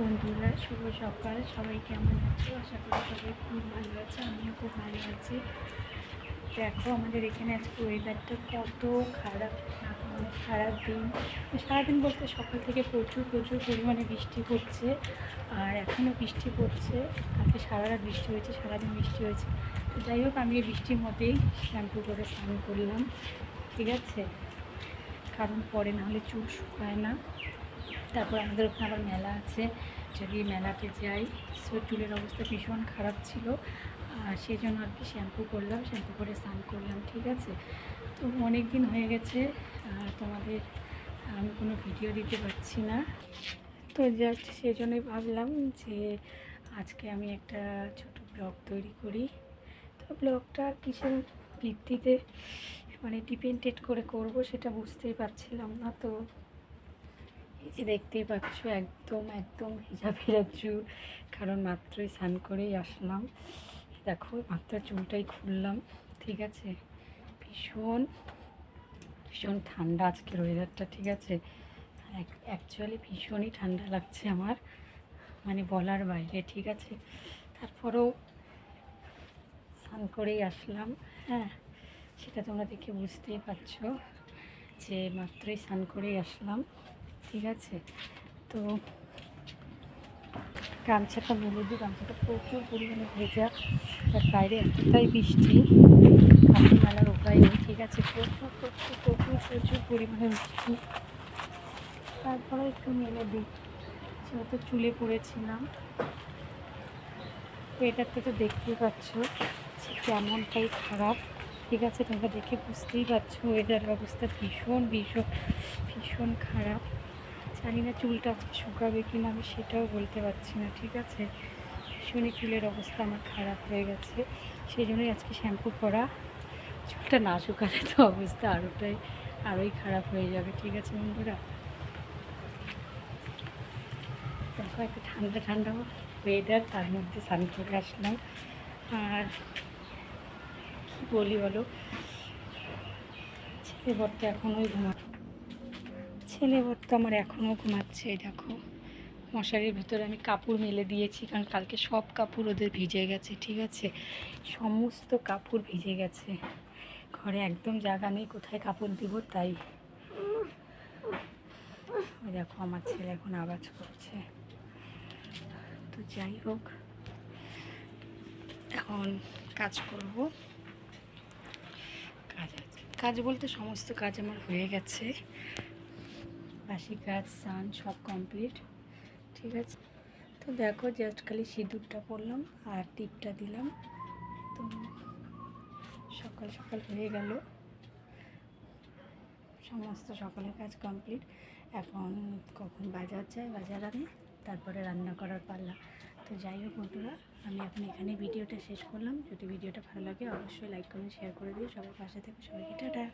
বন্ধুরা, শুভ সকাল। সবাই কেমন আছো? আশা করি সবাই খুব ভালো আছে, আমিও খুব ভালো আছি। দেখো, আমাদের এখানে আজকে ওয়েদারটা কত খারাপ অনেক খারাপ দিন। সারাদিন বলতে সকাল থেকে প্রচুর প্রচুর পরিমাণে বৃষ্টি পড়ছে আর এখনও বৃষ্টি পড়ছে। কালকে সারা রাত বৃষ্টি হয়েছে, সারাদিন বৃষ্টি হয়েছে। তো যাই হোক, আমি বৃষ্টির মধ্যেই শ্যাম্পু করে স্নান করলাম, ঠিক আছে? কারণ পরে নাহলে চুল শুকায় না। তারপর আমাদের ওখানে আবার মেলা আছে। যদি মেলাতে যাই সো চুলের অবস্থা ভীষণ খারাপ ছিল। আর সেই জন্য আর কি শ্যাম্পু করলাম শ্যাম্পু করে স্নান করলাম, ঠিক আছে? তো অনেক দিন হয়ে গেছে তোমাদের আমি কোনো ভিডিও দিতে পারছি না। তো জাস্ট সেই জন্যই ভাবলাম যে আজকে আমি একটা ছোট ব্লগ তৈরি করি। তো ব্লগটা কিসের ভিত্তিতে মানে ডিপেন্ডেড করে করব সেটা বুঝতেই পারছিলাম না, তো এই যে দেখতেই পাচ্ছ, একদম একদম ভিজা ভিজা চুল। কারণ মাত্রই স্নান করেই আসলাম। দেখো, মাত্র চুলটাই খুললাম, ঠিক আছে? ভীষণ ভীষণ ঠান্ডা আজকের ওয়েদারটা ঠিক আছে? অ্যাকচুয়ালি ভীষণই ঠান্ডা লাগছে আমার মানে বলার বাইরে, ঠিক আছে? তারপরেও স্নান করেই আসলাম হ্যাঁ? সেটা তোমরা দেখে বুঝতেই পারছ যে মাত্রই স্নান করেই আসলাম। ঠিক আছে। তো গামছাটা মেলে দিই, গামছাটা প্রচুর পরিমাণে ভেজা, তার বাইরে এতটাই বৃষ্টি কাপড় মেলার উপায় নেই, ঠিক আছে। প্রচুর প্রচুর প্রচুর প্রচুর পরিমাণে বৃষ্টি তারপরে একটু মেলে দিই যেহেতু চুলে পড়েছিলাম। এটাতে তো দেখতেই পাচ্ছ যে কেমনটাই খারাপ। ঠিক আছে, তোমরা দেখে বুঝতেই পারছ ওয়েদার অবস্থা ভীষণ ভীষণ ভীষণ খারাপ। জানি না চুলটা শুকাবে কি না, আমি সেটাও বলতে পারছি না, ঠিক আছে? ভীষণই চুলের অবস্থা আমার খারাপ হয়ে গেছে। সেই জন্যই আজকে শ্যাম্পু করা। চুলটা না শুকালে তো অবস্থা আরোটাই, আরোই খারাপ হয়ে যাবে, ঠিক আছে বন্ধুরা? দেখো, একটা ঠান্ডা ঠান্ডা ওয়েদার তার মধ্যে স্নান করে আসলাম। আর কী বলি বলো? ছেলে বরটা এখনোই ঘুমা ছেলে বর তো আমার এখনও ঘুমাচ্ছে দেখো। মশারির ভিতরে আমি কাপড় মেলে দিয়েছি, কারণ কালকে সব কাপড় ওদের ভিজে গেছে, ঠিক আছে? সমস্ত কাপড় ভিজে গেছে। ঘরে একদম জায়গা নেই, কোথায় কাপড় দিব তাই। দেখো, আমার ছেলে এখন আওয়াজ করছে। তো যাই হোক, এখন কাজ করব। কাজ কাজ বলতে সমস্ত কাজ আমার হয়ে গেছে। বাসি কাজ স্নান সব কমপ্লিট ঠিক আছে? তো দেখো জাস্ট খালি সিঁদুরটা পরলাম আর টিপটা দিলাম। তো সকাল সকাল হয়ে গেল। সমস্ত সকালের কাজ কমপ্লিট এখন কখন বাজার যায়, বাজার আনে, তারপরে রান্না করার পাল্লা। তো যাই হোক বন্ধুরা, আমি এখন এখানে ভিডিওটা শেষ করলাম। যদি ভিডিওটা ভালো লাগে, অবশ্যই লাইক কমেন্ট শেয়ার করে দিও। সবার পাশে থেকে, সবাইকে টাটা।